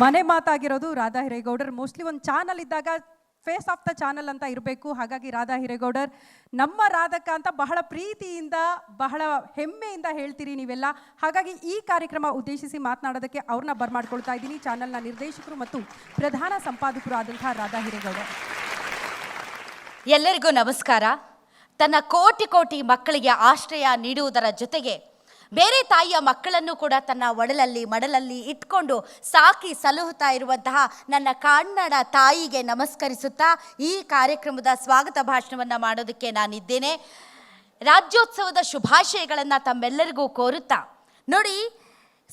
ಮನೆ ಮಾತಾಗಿರೋದು ರಾಧಾ ಹಿರೇಗೌಡರ್. ಮೋಸ್ಟ್ಲಿ ಒಂದು ಚಾನಲ್ ಇದ್ದಾಗ ಫೇಸ್ ಆಫ್ ದ ಚಾನಲ್ ಅಂತ ಇರಬೇಕು. ಹಾಗಾಗಿ ರಾಧಾ ಹಿರೇಗೌಡರ್, ನಮ್ಮ ರಾಧಕ ಅಂತ ಬಹಳ ಪ್ರೀತಿಯಿಂದ, ಬಹಳ ಹೆಮ್ಮೆಯಿಂದ ಹೇಳ್ತೀರಿ ನೀವೆಲ್ಲ. ಹಾಗಾಗಿ ಈ ಕಾರ್ಯಕ್ರಮ ಉದ್ದೇಶಿಸಿ ಮಾತನಾಡೋದಕ್ಕೆ ಅವ್ರನ್ನ ಬರ್ಮಾಡ್ಕೊಳ್ತಾ ಇದ್ದೀನಿ. ಚಾನಲ್ನ ನಿರ್ದೇಶಕರು ಮತ್ತು ಪ್ರಧಾನ ಸಂಪಾದಕರು ಆದಂತಹ ರಾಧಾ ಹಿರೇಗೌಡರ್. ಎಲ್ಲರಿಗೂ ನಮಸ್ಕಾರ. ತನ್ನ ಕೋಟಿ ಕೋಟಿ ಮಕ್ಕಳಿಗೆ ಆಶ್ರಯ ನೀಡುವುದರ ಜೊತೆಗೆ ಬೇರೆ ತಾಯಿಯ ಮಕ್ಕಳನ್ನು ಕೂಡ ತನ್ನ ಒಡಲಲ್ಲಿ, ಮಡಲಲ್ಲಿ ಇಟ್ಕೊಂಡು ಸಾಕಿ ಸಲಹುತ್ತಾ ಇರುವಂತಹ ನನ್ನ ಕನ್ನಡ ತಾಯಿಗೆ ನಮಸ್ಕರಿಸುತ್ತಾ ಈ ಕಾರ್ಯಕ್ರಮದ ಸ್ವಾಗತ ಭಾಷಣವನ್ನು ಮಾಡೋದಕ್ಕೆ ನಾನಿದ್ದೇನೆ. ರಾಜ್ಯೋತ್ಸವದ ಶುಭಾಶಯಗಳನ್ನು ತಮ್ಮೆಲ್ಲರಿಗೂ ಕೋರುತ್ತಾ, ನೋಡಿ,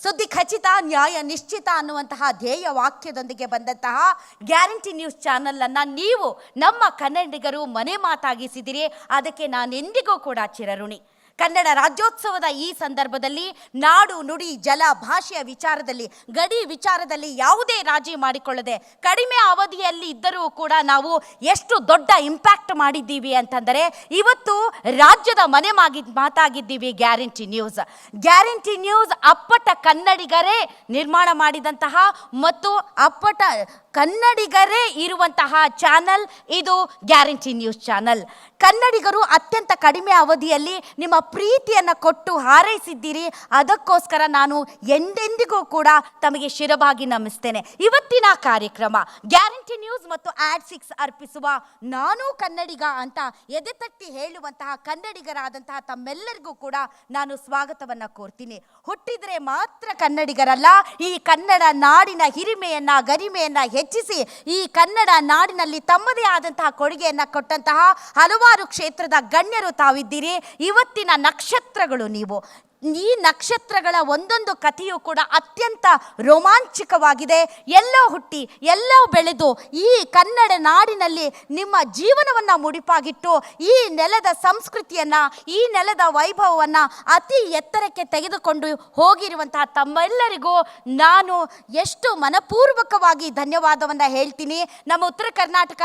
ಸುದ್ದಿ ಖಚಿತ, ನ್ಯಾಯ ನಿಶ್ಚಿತ ಅನ್ನುವಂತಹ ಧ್ಯೇಯ ವಾಕ್ಯದೊಂದಿಗೆ ಬಂದಂತಹ ಗ್ಯಾರಂಟಿ ನ್ಯೂಸ್ ಚಾನಲನ್ನು ನೀವು ನಮ್ಮ ಕನ್ನಡಿಗರು ಮನೆ ಮಾತಾಗಿಸಿದಿರಿ. ಅದಕ್ಕೆ ನಾನೆಂದಿಗೂ ಕೂಡ ಚಿರಋಣಿ. ಕನ್ನಡ ರಾಜ್ಯೋತ್ಸವದ ಈ ಸಂದರ್ಭದಲ್ಲಿ ನಾಡು ನುಡಿ ಜಲ ಭಾಷೆಯ ವಿಚಾರದಲ್ಲಿ, ಗಡಿ ವಿಚಾರದಲ್ಲಿ ಯಾವುದೇ ರಾಜಿ ಮಾಡಿಕೊಳ್ಳದೆ, ಕಡಿಮೆ ಅವಧಿಯಲ್ಲಿ ಇದ್ದರೂ ಕೂಡ ನಾವು ಎಷ್ಟು ದೊಡ್ಡ ಇಂಪ್ಯಾಕ್ಟ್ ಮಾಡಿದ್ದೀವಿ ಅಂತಂದರೆ, ಇವತ್ತು ರಾಜ್ಯದ ಮನೆ ಮಾಗಿ, ಮಾತಾಗಿದ್ದೀವಿ ಗ್ಯಾರಂಟಿ ನ್ಯೂಸ್. ಗ್ಯಾರಂಟಿ ನ್ಯೂಸ್ ಅಪ್ಪಟ ಕನ್ನಡಿಗರೇ ನಿರ್ಮಾಣ ಮಾಡಿದಂತಹ ಮತ್ತು ಅಪ್ಪಟ ಕನ್ನಡಿಗರೇ ಇರುವಂತಹ ಚಾನಲ್ ಇದು ಗ್ಯಾರಂಟಿ ನ್ಯೂಸ್ ಚಾನಲ್. ಕನ್ನಡಿಗರು ಅತ್ಯಂತ ಕಡಿಮೆ ಅವಧಿಯಲ್ಲಿ ನಿಮ್ಮ ಪ್ರೀತಿಯನ್ನು ಕೊಟ್ಟು ಹಾರೈಸಿದ್ದೀರಿ, ಅದಕ್ಕೋಸ್ಕರ ನಾನು ಎಂದೆಂದಿಗೂ ಕೂಡ ತಮಗೆ ಶಿರಬಾಗಿ ನಮಿಸ್ತೇನೆ. ಇವತ್ತಿನ ಕಾರ್ಯಕ್ರಮ, ಗ್ಯಾರಂಟಿ ನ್ಯೂಸ್ ಮತ್ತು ಆಡ್ ಸಿಕ್ಸ್ ಅರ್ಪಿಸುವ ನಾನು ಕನ್ನಡಿಗ ಅಂತ ಎದೆತಟ್ಟಿ ಹೇಳುವಂತಹ ಕನ್ನಡಿಗರಾದಂತಹ ತಮ್ಮೆಲ್ಲರಿಗೂ ಕೂಡ ನಾನು ಸ್ವಾಗತವನ್ನು ಕೋರ್ತೀನಿ. ಹುಟ್ಟಿದ್ರೆ ಮಾತ್ರ ಕನ್ನಡಿಗರಲ್ಲ, ಈ ಕನ್ನಡ ನಾಡಿನ ಹಿರಿಮೆಯನ್ನ, ಗರಿಮೆಯನ್ನ ಹೆಚ್ಚಿಸಿ, ಈ ಕನ್ನಡ ನಾಡಿನಲ್ಲಿ ತಮ್ಮದೇ ಆದಂತಹ ಕೊಡುಗೆಯನ್ನ ಕೊಟ್ಟಂತಹ ಹಲವಾರು ಕ್ಷೇತ್ರದ ಗಣ್ಯರು ತಾವಿದ್ದೀರಿ. ಇವತ್ತಿನ ನಕ್ಷತ್ರಗಳು ನೀವು. ಈ ನಕ್ಷತ್ರಗಳ ಒಂದೊಂದು ಕಥೆಯು ಕೂಡ ಅತ್ಯಂತ ರೋಮಾಂಚಕವಾಗಿದೆ. ಎಲ್ಲೋ ಹುಟ್ಟಿ, ಎಲ್ಲೋ ಬೆಳೆದು, ಈ ಕನ್ನಡ ನಾಡಿನಲ್ಲಿ ನಿಮ್ಮ ಜೀವನವನ್ನು ಮುಡಿಪಾಗಿಟ್ಟು, ಈ ನೆಲದ ಸಂಸ್ಕೃತಿಯನ್ನು, ಈ ನೆಲದ ವೈಭವವನ್ನು ಅತಿ ಎತ್ತರಕ್ಕೆ ತೆಗೆದುಕೊಂಡು ಹೋಗಿರುವಂತಹ ತಮ್ಮೆಲ್ಲರಿಗೂ ನಾನು ಎಷ್ಟು ಮನಪೂರ್ವಕವಾಗಿ ಧನ್ಯವಾದವನ್ನು ಹೇಳ್ತೀನಿ. ನಮ್ಮ ಉತ್ತರ ಕರ್ನಾಟಕ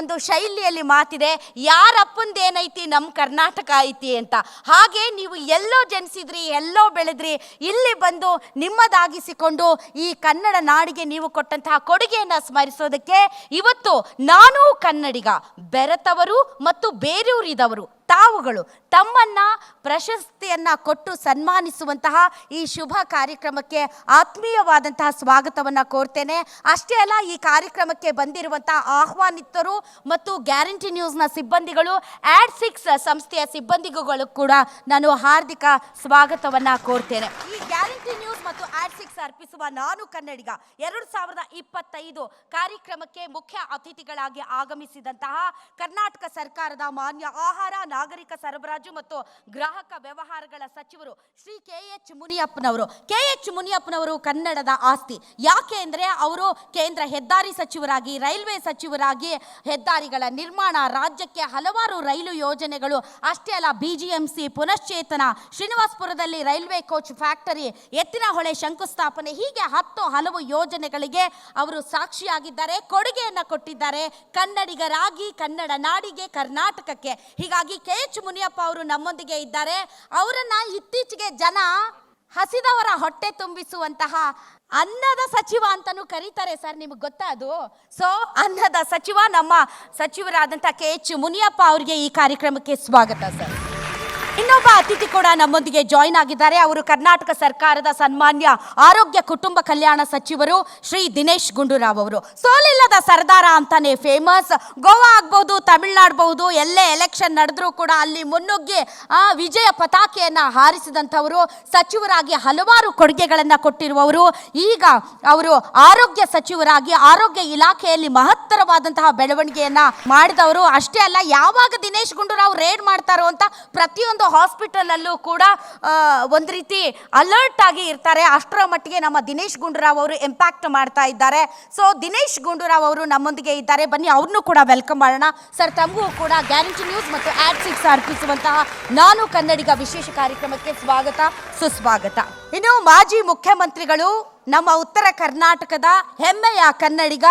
ಒಂದು ಶೈಲಿಯಲ್ಲಿ ಮಾತಿದೆ, ಯಾರಪ್ಪಂದೇನೈತಿ ನಮ್ಮ ಕರ್ನಾಟಕ ಐತಿ ಅಂತ. ಹಾಗೆ ನೀವು ಎಲ್ಲೋ ಜನಿಸಿದ್ರಿ ಎಲ್ಲೋ ಬೆಳೆದ್ರಿ, ಇಲ್ಲಿ ಬಂದು ನಿಮ್ಮದಾಗಿಸಿಕೊಂಡು ಈ ಕನ್ನಡ ನಾಡಿಗೆ ನೀವು ಕೊಟ್ಟಂತಹ ಕೊಡುಗೆಯನ್ನು ಸ್ಮರಿಸೋದಕ್ಕೆ ಇವತ್ತು ನಾನೂ ಕನ್ನಡಿಗ, ಬೆರೆತವರು ಮತ್ತು ಬೇರೂರಿದವರು. ತಾವುಗಳು ತಮ್ಮನ್ನ ಪ್ರಶಸ್ತಿಯನ್ನ ಕೊಟ್ಟು ಸನ್ಮಾನಿಸುವಂತಹ ಈ ಶುಭ ಕಾರ್ಯಕ್ರಮಕ್ಕೆ ಆತ್ಮೀಯವಾದಂತಹ ಸ್ವಾಗತವನ್ನ ಕೋರ್ತೇನೆ. ಅಷ್ಟೇ ಅಲ್ಲ, ಈ ಕಾರ್ಯಕ್ರಮಕ್ಕೆ ಬಂದಿರುವಂತಹ ಆಹ್ವಾನಿತರು ಮತ್ತು ಗ್ಯಾರಂಟಿ ನ್ಯೂಸ್ನ ಸಿಬ್ಬಂದಿಗಳು, ಆಡ್ ಸಿಕ್ಸ್ ಸಂಸ್ಥೆಯ ಸಿಬ್ಬಂದಿಗಳು ಕೂಡ ನಾನು ಹಾರ್ದಿಕ ಸ್ವಾಗತವನ್ನ ಕೋರ್ತೇನೆ. ಈ ಗ್ಯಾರಂಟಿ ನ್ಯೂಸ್ ಮತ್ತು ಆಡ್ ಸಿಕ್ಸ್ ಅರ್ಪಿಸುವ ನಾನು ಕನ್ನಡಿಗ. ಎರಡು ಸಾವಿರದ ಇಪ್ಪತ್ತೈದು ಕಾರ್ಯಕ್ರಮಕ್ಕೆ ಮುಖ್ಯ ಅತಿಥಿಗಳಾಗಿ ಆಗಮಿಸಿದಂತಹ ಕರ್ನಾಟಕ ಸರ್ಕಾರದ ಮಾನ್ಯ ಆಹಾರ, ನಾಗರಿಕ ಸರಬರಾಜು ಮತ್ತು ಗ್ರಾಹಕ ವ್ಯವಹಾರಗಳ ಸಚಿವರು ಶ್ರೀ ಕೆ ಎಚ್ ಮುನಿಯಪ್ಪನವರು. ಕೆ ಎಚ್ ಮುನಿಯಪ್ಪನವರು ಕನ್ನಡದ ಆಸ್ತಿ. ಯಾಕೆ ಅಂದರೆ ಅವರು ಕೇಂದ್ರ ಹೆದ್ದಾರಿ ಸಚಿವರಾಗಿ, ರೈಲ್ವೆ ಸಚಿವರಾಗಿ, ಹೆದ್ದಾರಿಗಳ ನಿರ್ಮಾಣ ರಾಜ್ಯಕ್ಕೆ ಹಲವಾರು ರೈಲು ಯೋಜನೆಗಳು, ಅಷ್ಟೇ ಅಲ್ಲ ಬಿ ಜಿ ಎಂ ಪುನಶ್ಚೇತನ ಶ್ರೀನಿವಾಸಪುರದಲ್ಲಿ ರೈಲ್ವೆ ಕೋಚ್ ಫ್ಯಾಕ್ಟರಿ, ಎತ್ತಿನಹೊಳೆ ಶಂಕುಸ್ಥಾಪನೆ ಹೀಗೆ ಹತ್ತು ಹಲವು ಯೋಜನೆಗಳಿಗೆ ಅವರು ಸಾಕ್ಷಿಯಾಗಿದ್ದಾರೆ, ಕೊಡುಗೆಯನ್ನು ಕೊಟ್ಟಿದ್ದಾರೆ. ಕನ್ನಡಿಗರಾಗಿ, ಕನ್ನಡ ನಾಡಿಗೆ, ಕರ್ನಾಟಕಕ್ಕೆ. ಹೀಗಾಗಿ ಕೆ. ಎಚ್. ಮುನಿಯಪ್ಪ ಅವರು ನಮ್ಮೊಂದಿಗೆ ಇದ್ದಾರೆ. ಅವರನ್ನ ಇತ್ತೀಚೆಗೆ ಜನ ಹಸಿದವರ ಹೊಟ್ಟೆ ತುಂಬಿಸುವಂತಹ ಅನ್ನದ ಸಚಿವ ಅಂತಲೂ ಕರೀತಾರೆ ಸರ್, ನಿಮಗೆ ಗೊತ್ತಾ ಅದು? ಸೊ ಅನ್ನದ ಸಚಿವ, ನಮ್ಮ ಸಚಿವರಾದಂಥ ಕೆ. ಎಚ್. ಮುನಿಯಪ್ಪ ಅವರಿಗೆ ಈ ಕಾರ್ಯಕ್ರಮಕ್ಕೆ ಸ್ವಾಗತ ಸರ್. ಇನ್ನೊಬ್ಬ ಅತಿಥಿ ಕೂಡ ನಮ್ಮೊಂದಿಗೆ ಜಾಯಿನ್ ಆಗಿದ್ದಾರೆ. ಅವರು ಕರ್ನಾಟಕ ಸರ್ಕಾರದ ಸನ್ಮಾನ್ಯ ಆರೋಗ್ಯ ಕುಟುಂಬ ಕಲ್ಯಾಣ ಸಚಿವರು ಶ್ರೀ ದಿನೇಶ್ ಗುಂಡೂರಾವ್ ಅವರು. ಸೋಲಿಲ್ಲದ ಸರ್ದಾರ ಅಂತಾನೆ ಫೇಮಸ್ ಗೋವಾ ಆಗ್ಬಹುದು ತಮಿಳ್ನಾಡ್ಬಹುದು ಎಲ್ಲೇ ಎಲೆಕ್ಷನ್ ನಡೆದ್ರೂ ಕೂಡ ಅಲ್ಲಿ ಮುನ್ನುಗ್ಗಿ, ಆ ವಿಜಯ ಪತಾಕೆಯನ್ನ ಹಾರಿಸಿದಂಥವರು, ಸಚಿವರಾಗಿ ಹಲವಾರು ಕೊಡುಗೆಗಳನ್ನು ಕೊಟ್ಟಿರುವವರು. ಈಗ ಅವರು ಆರೋಗ್ಯ ಸಚಿವರಾಗಿ, ಆರೋಗ್ಯ ಇಲಾಖೆಯಲ್ಲಿ ಮಹತ್ತರವಾದಂತಹ ಬೆಳವಣಿಗೆಯನ್ನ ಮಾಡಿದವರು. ಅಷ್ಟೇ ಅಲ್ಲ, ಯಾವಾಗ ದಿನೇಶ್ ಗುಂಡೂರಾವ್ ರೇಡ್ ಮಾಡ್ತಾರೋ ಅಂತ ಪ್ರತಿಯೊಂದು ಹಾಸ್ಪಿಟಲ್ ಅಲ್ಲೂ ಕೂಡ ಒಂದು ರೀತಿ ಅಲರ್ಟ್ ಆಗಿ ಇರ್ತಾರೆ. ಅಷ್ಟರ ಮಟ್ಟಿಗೆ ನಮ್ಮ ದಿನೇಶ್ ಗುಂಡೂರಾವ್ ಅವರು ಇಂಪ್ಯಾಕ್ಟ್ ಮಾಡ್ತಾ ಇದ್ದಾರೆ. ಸೊ ದಿನೇಶ್ ಗುಂಡೂರಾವ್ ಅವರು ನಮ್ಮೊಂದಿಗೆ ಇದ್ದಾರೆ. ಬನ್ನಿ ಅವ್ರನ್ನೂ ಕೂಡ ವೆಲ್ಕಮ್ ಮಾಡೋಣ. ಸರ್ ತಮಗೂ ಕೂಡ ಗ್ಯಾರಂಟಿ ನ್ಯೂಸ್ ಮತ್ತು ಆಡ್ ಸಿಕ್ಸ್ ಅರ್ಪಿಸುವಂತಹ ನಾನು ಕನ್ನಡಿಗ ವಿಶೇಷ ಕಾರ್ಯಕ್ರಮಕ್ಕೆ ಸ್ವಾಗತ, ಸುಸ್ವಾಗತ. ಇನ್ನು ಮಾಜಿ ಮುಖ್ಯಮಂತ್ರಿಗಳು ನಮ್ಮ ಉತ್ತರ ಕರ್ನಾಟಕದ ಹೆಮ್ಮೆಯ ಕನ್ನಡಿಗ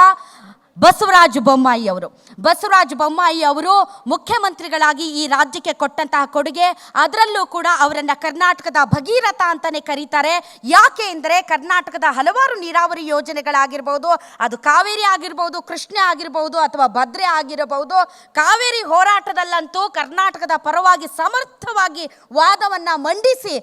ಬಸವರಾಜ ಬೊಮ್ಮಾಯಿ ಅವರು. ಬಸವರಾಜ ಬೊಮ್ಮಾಯಿ ಅವರು ಮುಖ್ಯಮಂತ್ರಿಗಳಾಗಿ ಈ ರಾಜ್ಯಕ್ಕೆ ಕೊಟ್ಟಂತಹ ಕೊಡುಗೆ, ಅದರಲ್ಲೂ ಕೂಡ ಅವರನ್ನ ಕರ್ನಾಟಕದ ಭಗೀರಥ ಅಂತಾನೆ ಕರೀತಾರೆ. ಯಾಕೆ ಅಂದರೆ ಕರ್ನಾಟಕದ ಹಲವಾರು ನೀರಾವರಿ ಯೋಜನೆಗಳಾಗಿರ್ಬೋದು, ಅದು ಕಾವೇರಿ ಆಗಿರ್ಬೋದು, ಕೃಷ್ಣ ಆಗಿರ್ಬೋದು ಅಥವಾ ಭದ್ರೆ ಆಗಿರಬಹುದು, ಕಾವೇರಿ ಹೋರಾಟದಲ್ಲಂತೂ ಕರ್ನಾಟಕದ ಪರವಾಗಿ ಸಮರ್ಥವಾಗಿ ವಾದವನ್ನ ಮಂಡಿಸಿ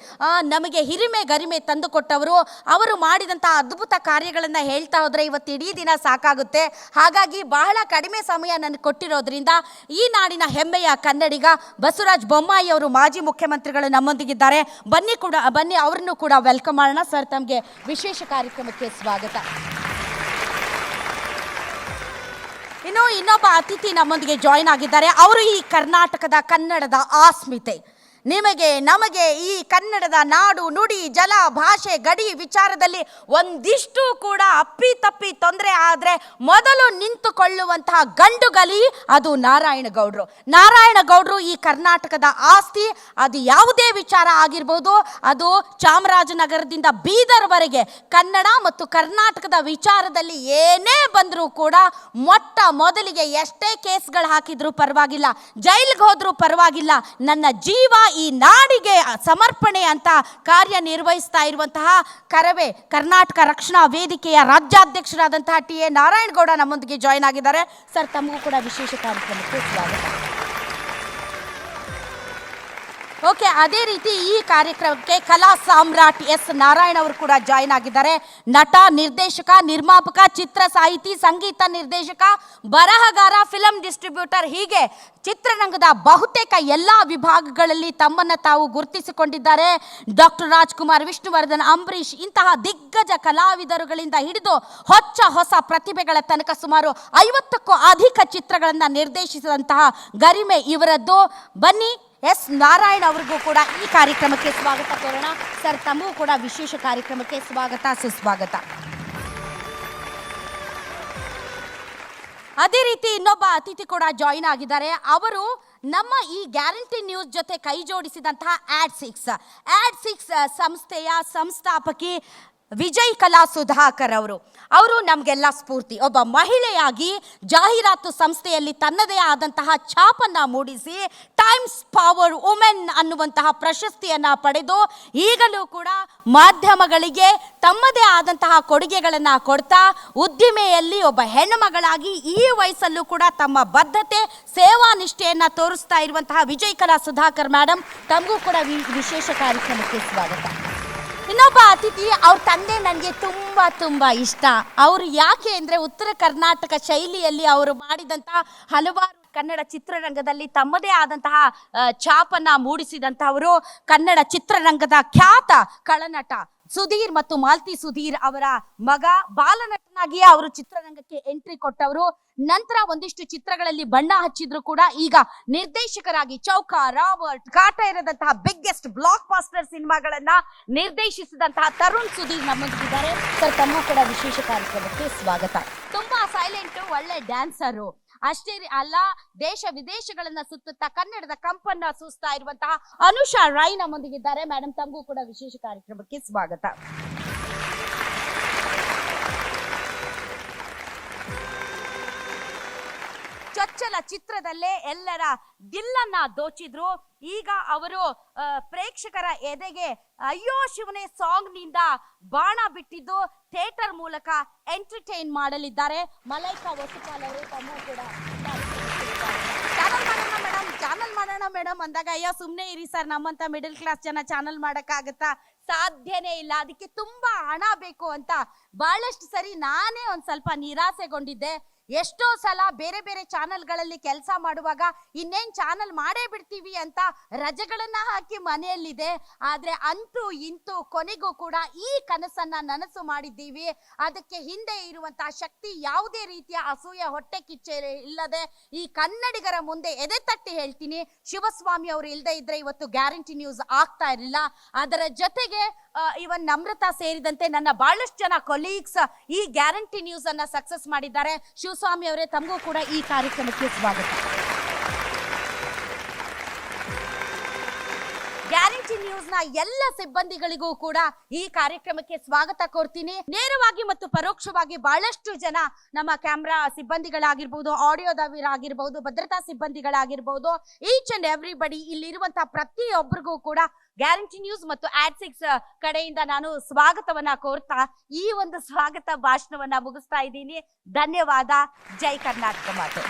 ನಮಗೆ ಹಿರಿಮೆ ಗರಿಮೆ ತಂದುಕೊಟ್ಟವರು. ಅವರು ಮಾಡಿದಂತಹ ಅದ್ಭುತ ಕಾರ್ಯಗಳನ್ನು ಹೇಳ್ತಾ ಹೋದ್ರೆ ಇವತ್ತು ಇಡೀ ದಿನ ಸಾಕಾಗುತ್ತೆ. ಹಾಗಾಗಿ ಬಹಳ ಕಡಿಮೆ ಸಮಯ ನನಗೆ ಕೊಟ್ಟಿರೋದ್ರಿಂದ ಈ ನಾಡಿನ ಹೆಮ್ಮೆಯ ಕನ್ನಡಿಗ ಬಸವರಾಜ ಬೊಮ್ಮಾಯಿ ಅವರು ಮಾಜಿ ಮುಖ್ಯಮಂತ್ರಿಗಳು ನಮ್ಮೊಂದಿಗಿದ್ದಾರೆ. ಬನ್ನಿ ಕೂಡ, ಬನ್ನಿ ಅವರನ್ನು ಕೂಡ ವೆಲ್ಕಮ್ ಮಾಡೋಣ. ಸರ್ ತಮಗೆ ವಿಶೇಷ ಕಾರ್ಯಕ್ರಮಕ್ಕೆ ಸ್ವಾಗತ. ಇನ್ನು ಇನ್ನೊಬ್ಬ ಅತಿಥಿ ನಮ್ಮೊಂದಿಗೆ ಜಾಯಿನ್ ಆಗಿದ್ದಾರೆ. ಅವರು ಈ ಕರ್ನಾಟಕದ ಕನ್ನಡದ ಆಸ್ಮಿತೆ ನಿಮಗೆ, ನಮಗೆ ಈ ಕನ್ನಡದ ನಾಡು, ನುಡಿ, ಜಲ, ಭಾಷೆ, ಗಡಿ ವಿಚಾರದಲ್ಲಿ ಒಂದಿಷ್ಟು ಕೂಡ ಅಪ್ಪಿ ತಪ್ಪಿ ತೊಂದರೆ ಆದರೆ ಮೊದಲು ನಿಂತುಕೊಳ್ಳುವಂತಹ ಗಂಡುಗಲಿ ಅದು ನಾರಾಯಣ ಗೌಡ್ರು. ನಾರಾಯಣ ಗೌಡ್ರು ಈ ಕರ್ನಾಟಕದ ಆಸ್ತಿ, ಅದು ಯಾವುದೇ ವಿಚಾರ ಆಗಿರ್ಬೋದು, ಅದು ಚಾಮರಾಜನಗರದಿಂದ ಬೀದರ್ವರೆಗೆ ಕನ್ನಡ ಮತ್ತು ಕರ್ನಾಟಕದ ವಿಚಾರದಲ್ಲಿ ಏನೇ ಬಂದರೂ ಕೂಡ ಮೊಟ್ಟ ಮೊದಲಿಗೆ ಎಷ್ಟೇ ಕೇಸ್ಗಳು ಹಾಕಿದ್ರು ಪರವಾಗಿಲ್ಲ, ಜೈಲಿಗೆ ಹೋದರೂ ಪರವಾಗಿಲ್ಲ, ನನ್ನ ಜೀವ ಈ ನಾಡಿಗೆ ಸಮರ್ಪಣೆ ಅಂತ ಕಾರ್ಯನಿರ್ವಹಿಸ್ತಾ ಇರುವಂತಹ ಕರವೇ ಕರ್ನಾಟಕ ರಕ್ಷಣಾ ವೇದಿಕೆಯ ರಾಜ್ಯಾಧ್ಯಕ್ಷರಾದಂತಹ ಟಿ ಎ ನಾರಾಯಣಗೌಡ ನಮ್ಮೊಂದಿಗೆ ಜಾಯ್ನ್ ಆಗಿದ್ದಾರೆ. ಸರ್, ತಮಗೂ ಕೂಡ ವಿಶೇಷ ಕಾರ್ಯಕ್ರಮಕ್ಕೆ ಸ್ವಾಗತ. ಓಕೆ, ಅದೇ ರೀತಿ ಈ ಕಾರ್ಯಕ್ರಮಕ್ಕೆ ಕಲಾ ಸಾಮ್ರಾಟ್ ಎಸ್ ನಾರಾಯಣ ಅವರು ಕೂಡ ಜಾಯಿನ್ ಆಗಿದ್ದಾರೆ. ನಟ, ನಿರ್ದೇಶಕ, ನಿರ್ಮಾಪಕ, ಚಿತ್ರ ಸಾಹಿತಿ, ಸಂಗೀತ ನಿರ್ದೇಶಕ, ಬರಹಗಾರ ಫಿಲಂ ಡಿಸ್ಟ್ರಿಬ್ಯೂಟರ್ ಹೀಗೆ ಚಿತ್ರರಂಗದ ಬಹುತೇಕ ಎಲ್ಲ ವಿಭಾಗಗಳಲ್ಲಿ ತಮ್ಮನ್ನು ತಾವು ಗುರುತಿಸಿಕೊಂಡಿದ್ದಾರೆ. ಡಾಕ್ಟರ್ ರಾಜ್ಕುಮಾರ್, ವಿಷ್ಣುವರ್ಧನ್, ಅಂಬರೀಷ್ ಇಂತಹ ದಿಗ್ಗಜ ಕಲಾವಿದರುಗಳಿಂದ ಹಿಡಿದು ಹೊಚ್ಚ ಹೊಸ ಪ್ರತಿಭೆಗಳ ತನಕ ಸುಮಾರು ಐವತ್ತಕ್ಕೂ ಅಧಿಕ ಚಿತ್ರಗಳನ್ನು ನಿರ್ದೇಶಿಸಿದಂತಹ ಗರಿಮೆ ಇವರದ್ದು. ಬನ್ನಿ ಎಸ್ ನಾರಾಯಣ್ ಅವ್ರಿಗೂ ಕೂಡ ಈ ಕಾರ್ಯಕ್ರಮಕ್ಕೆ ಸ್ವಾಗತ ಕೋರೋಣ. ಸರ್, ತಮಗೂ ಕೂಡ ವಿಶೇಷ ಕಾರ್ಯಕ್ರಮಕ್ಕೆ ಸ್ವಾಗತ, ಸುಸ್ವಾಗತ. ಅದೇ ರೀತಿ ಇನ್ನೊಬ್ಬ ಅತಿಥಿ ಕೂಡ ಜಾಯಿನ್ ಆಗಿದ್ದಾರೆ. ಅವರು ನಮ್ಮ ಈ ಗ್ಯಾರಂಟಿ ನ್ಯೂಸ್ ಜೊತೆ ಕೈ ಜೋಡಿಸಿದಂತಹ ಆಡ್ ಸಿಕ್ಸ್ ಆಡ್ ಸಿಕ್ಸ್ ಸಂಸ್ಥೆಯ ಸಂಸ್ಥಾಪಕಿ ವಿಜಯ್ ಕಲಾ ಸುಧಾಕರ್ ಅವರು. ಅವರು ನಮಗೆಲ್ಲ ಸ್ಫೂರ್ತಿ. ಒಬ್ಬ ಮಹಿಳೆಯಾಗಿ ಜಾಹೀರಾತು ಸಂಸ್ಥೆಯಲ್ಲಿ ತನ್ನದೇ ಆದಂತಹ ಛಾಪನ್ನ ಮೂಡಿಸಿ ಟೈಮ್ಸ್ ಪವರ್ ವುಮೆನ್ ಅನ್ನುವಂತಹ ಪ್ರಶಸ್ತಿಯನ್ನ ಪಡೆದು ಈಗಲೂ ಕೂಡ ಮಾಧ್ಯಮಗಳಿಗೆ ತಮ್ಮದೇ ಆದಂತಹ ಕೊಡುಗೆಗಳನ್ನು ಕೊಡ್ತಾ ಉದ್ದಿಮೆಯಲ್ಲಿ ಒಬ್ಬ ಹೆಣ್ಣುಮಗಳಾಗಿ ಈ ವಯಸ್ಸಲ್ಲೂ ಕೂಡ ತಮ್ಮ ಬದ್ಧತೆ, ಸೇವಾ ನಿಷ್ಠೆಯನ್ನ ತೋರಿಸ್ತಾ ಇರುವಂತಹ ವಿಜಯ್ ಕಲಾ ಸುಧಾಕರ್ ಮೇಡಮ್ ತಮಗೂ ಕೂಡ ವಿಶೇಷ ಕಾರ್ಯಕ್ರಮಕ್ಕೆ ಸ್ವಾಗತ. ಇನ್ನೊಬ್ಬ ಅತಿಥಿ ಅವ್ರ ತಂದೆ ನನಗೆ ತುಂಬ ತುಂಬ ಇಷ್ಟ. ಅವರು ಯಾಕೆ ಅಂದರೆ ಉತ್ತರ ಕರ್ನಾಟಕ ಶೈಲಿಯಲ್ಲಿ ಅವರು ಮಾಡಿದಂಥ ಹಲವಾರು ಕನ್ನಡ ಚಿತ್ರರಂಗದಲ್ಲಿ ತಮ್ಮದೇ ಆದಂತಹ ಛಾಪನ್ನ ಮೂಡಿಸಿದಂತಹವರು ಕನ್ನಡ ಚಿತ್ರರಂಗದ ಖ್ಯಾತ ಕಳನಟ ಸುಧೀರ್ ಮತ್ತು ಮಾಲ್ತಿ ಸುಧೀರ್ ಅವರ ಮಗ, ಬಾಲನಟನಾಗಿಯೇ ಅವರು ಚಿತ್ರರಂಗಕ್ಕೆ ಎಂಟ್ರಿ ಕೊಟ್ಟವರು. ನಂತರ ಒಂದಿಷ್ಟು ಚಿತ್ರಗಳಲ್ಲಿ ಬಣ್ಣ ಹಚ್ಚಿದ್ರು ಕೂಡ. ಈಗ ನಿರ್ದೇಶಕರಾಗಿ ಚೌಕ ರಾಬರ್ಟ್ ಕಾಟ ಇರದಂತಹ ಬಿಗ್ಗೆಸ್ಟ್ ಬ್ಲಾಕ್ ಮಾಸ್ಟರ್ ಸಿನಿಮಾಗಳನ್ನ ನಿರ್ದೇಶಿಸಿದಂತಹ ತರುಣ್ ಸುಧೀರ್ ನಮ್ಮೊಂದಿಗಿದ್ದಾರೆ. ಸರ್, ತಮ್ಮ ಕೂಡ ವಿಶೇಷ ಕಾರ್ಯಕ್ರಮಕ್ಕೆ ಸ್ವಾಗತ. ತುಂಬಾ ಸೈಲೆಂಟ್ ಒಳ್ಳೆ ಡ್ಯಾನ್ಸರು ಅಷ್ಟೇ ಅಲ್ಲ, ದೇಶ ವಿದೇಶಗಳನ್ನ ಸುತ್ತುತ್ತಾ ಕನ್ನಡದ ಕಂಪನ್ನ ಸೂಸ್ತಾ ಇರುವಂತಹ ಅನುಷಾ ರೈ ನಮ್ಮೊಂದಿಗಿದ್ದಾರೆ. ಮೇಡಮ್ ತಮಗೂ ಕೂಡ ವಿಶೇಷ ಕಾರ್ಯಕ್ರಮಕ್ಕೆ ಸ್ವಾಗತ. ಚೊಚ್ಚಲ ಚಿತ್ರದಲ್ಲೇ ಎಲ್ಲರ ದಿಲ್ಲನ್ನ ದೋಚಿದ್ರು. ಈಗ ಅವರು ಪ್ರೇಕ್ಷಕರ ಎದೆಗೆ ಅಯ್ಯೋ ಶಿವನೇ ಸಾಂಗ್ನಿಂದ ಬಾಣ ಬಿಟ್ಟಿದ್ದು. ಥಿಯೇಟರ್ ಮೂಲಕ ಎಂಟರ್ಟೈನ್ ಮಾಡಲಿದ್ದಾರೆ. ಮಲೈಕಾ ವಸುಪಾಲ್ ಅವರು ತಮ್ಮ ಕೂಡ ಚಾನಲ್ ಮಾಡೋಣ ಮೇಡಮ್ ಚಾನಲ್ ಮಾಡೋಣ ಮೇಡಮ್ ಅಂದಾಗ, ಅಯ್ಯೋ ಸುಮ್ಮನೆ ಇರಿ ಸರ್ ನಮ್ಮಂತ ಮಿಡಲ್ ಕ್ಲಾಸ್ ಜನ ಚಾನಲ್ ಮಾಡೋಕ್ಕಾಗತ್ತಾ? ಸಾಧ್ಯನೇ ಇಲ್ಲ. ಅದಕ್ಕೆ ತುಂಬಾ ಹಣ ಬೇಕು ಅಂತ ಬಹಳಷ್ಟು ಸರಿ ನಾನೇ ಒಂದ್ ಸ್ವಲ್ಪ ನಿರಾಸೆಗೊಂಡಿದ್ದೆ. ಎಷ್ಟೋ ಸಲ ಬೇರೆ ಬೇರೆ ಚಾನೆಲ್ಗಳಲ್ಲಿ ಕೆಲಸ ಮಾಡುವಾಗ ಇನ್ನೇನ್ ಚಾನಲ್ ಮಾಡೇ ಬಿಡ್ತೀವಿ ಅಂತ ರಜೆಗಳನ್ನ ಹಾಕಿ ಮನೆಯಲ್ಲಿದೆ. ಆದ್ರೆ ಅಂತೂ ಇಂತೂ ಕೊನೆಗೂ ಕೂಡ ಈ ಕನಸನ್ನ ನನಸು ಮಾಡಿದ್ದೀವಿ. ಅದಕ್ಕೆ ಹಿಂದೆ ಇರುವಂತಹ ಶಕ್ತಿ ಯಾವುದೇ ರೀತಿಯ ಅಸೂಯ, ಹೊಟ್ಟೆ ಕಿಚ್ಚೆ ಇಲ್ಲದೆ ಈ ಕನ್ನಡಿಗರ ಮುಂದೆ ಎದೆ ತಟ್ಟಿ ಹೇಳ್ತೀನಿ. ಶಿವಸ್ವಾಮಿ ಅವರು ಇಲ್ಲದೆ ಇದ್ರೆ ಇವತ್ತು ಗ್ಯಾರಂಟಿ ನ್ಯೂಸ್ ಆಗ್ತಾ ಇರಲಿಲ್ಲ. ಅದರ ಜೊತೆಗೆ ಇವನ್ ನಮ್ರತಾ ಸೇರಿದಂತೆ ನನ್ನ ಬಹಳಷ್ಟು ಜನ ಕೊಲೀಗ್ಸ್ ಈ ಗ್ಯಾರಂಟಿ ನ್ಯೂಸ್ ಅನ್ನ ಸಕ್ಸಸ್ ಮಾಡಿದ್ದಾರೆ ಶಿವಸ್ವಾಮಿ ಅವರೇ ತಮಗೂ ಕೂಡ ಈ ಕಾರ್ಯಕ್ರಮಕ್ಕೆ ಸ್ವಾಗತ. ಗ್ಯಾರಂಟಿ ನ್ಯೂಸ್ನ ಎಲ್ಲ ಸಿಬ್ಬಂದಿಗಳಿಗೂ ಕೂಡ ಈ ಕಾರ್ಯಕ್ರಮಕ್ಕೆ ಸ್ವಾಗತ ಕೋರ್ತೀನಿ. ನೇರವಾಗಿ ಮತ್ತು ಪರೋಕ್ಷವಾಗಿ ಬಹಳಷ್ಟು ಜನ ನಮ್ಮ ಕ್ಯಾಮ್ರಾ ಸಿಬ್ಬಂದಿಗಳಾಗಿರ್ಬೋದು ಆಡಿಯೋದವರಾಗಿರ್ಬೋದು ಭದ್ರತಾ ಸಿಬ್ಬಂದಿಗಳಾಗಿರ್ಬೋದು ಈಚ್ ಅಂಡ್ ಎವ್ರಿಬಡಿ ಇಲ್ಲಿರುವಂತಹ ಪ್ರತಿಯೊಬ್ಬರಿಗೂ ಕೂಡ ಗ್ಯಾರಂಟಿ ನ್ಯೂಸ್ ಮತ್ತು ಆಡ್ ಸಿಕ್ಸ್ ಕಡೆಯಿಂದ ನಾನು ಸ್ವಾಗತವನ್ನ ಕೋರ್ತಾ ಈ ಒಂದು ಸ್ವಾಗತ ಭಾಷಣವನ್ನ ಮುಗಿಸ್ತಾ ಇದ್ದೀನಿ. ಧನ್ಯವಾದ. ಜೈ ಕರ್ನಾಟಕ ಮಾತು.